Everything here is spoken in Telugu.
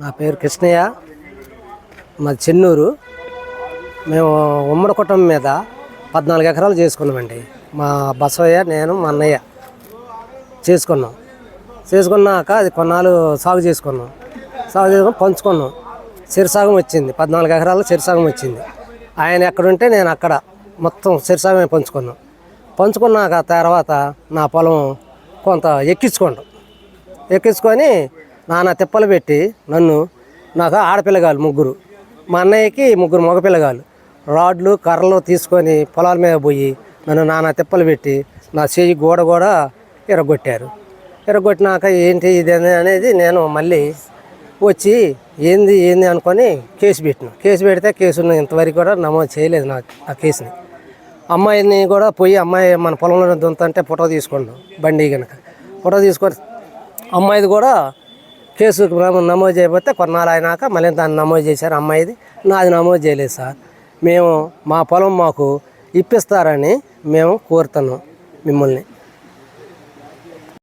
నా పేరు కృష్ణయ్య. మాది చెన్నూరు. మేము ఉమ్మడి కుటుంబం మీద పద్నాలుగు ఎకరాలు చేసుకున్నామండి. మా బసవయ్య నేను మా అన్నయ్య చేసుకున్నాం. చేసుకున్నాక అది కొన్నాళ్ళు సాగు చేసుకున్నాం. సాగు చేసుకుని పంచుకున్నాం. సిరిసాగం వచ్చింది. పద్నాలుగు ఎకరాలు సిరిసాగం వచ్చింది. ఆయన ఎక్కడుంటే నేను అక్కడ మొత్తం సిరిసాగమే పంచుకున్నాం. పంచుకున్నాక తర్వాత నా పొలం కొంత ఎక్కించుకోండు ఎక్కించుకొని నానా తిప్పలు పెట్టి నన్ను నాకు ఆడపిల్లగాలు ముగ్గురు. మా అన్నయ్యకి ముగ్గురు మగపిల్లగాలు రాడ్లు కర్రలు తీసుకొని పొలాల మీద పోయి నన్ను నానా తిప్పలు పెట్టి నా చేయి గోడ కూడా ఎరగొట్టారు. ఎరగొట్టినాక ఏంటి ఇది అనేది నేను మళ్ళీ వచ్చి ఏంది ఏంది అనుకొని కేసు పెట్టిన. కేసు పెడితే కేసును ఇంతవరకు కూడా నమోదు చేయలేదు నా ఆ కేసుని. అమ్మాయిని కూడా పోయి అమ్మాయి మన పొలంలో దుంతంటే ఫోటో తీసుకున్నాం బండి కనుక ఫోటో తీసుకొని అమ్మాయిది కూడా కేసుకు నమోదు చేయకపోతే కొన్నాళ్ళు అయినాక మళ్ళీ దాన్ని నమోదు చేశారు అమ్మాయిది. నాది నమోదు చేయలేదు సార్. మేము మా పొలం మాకు ఇప్పిస్తారని మేము కోరుతున్నాం మిమ్మల్ని.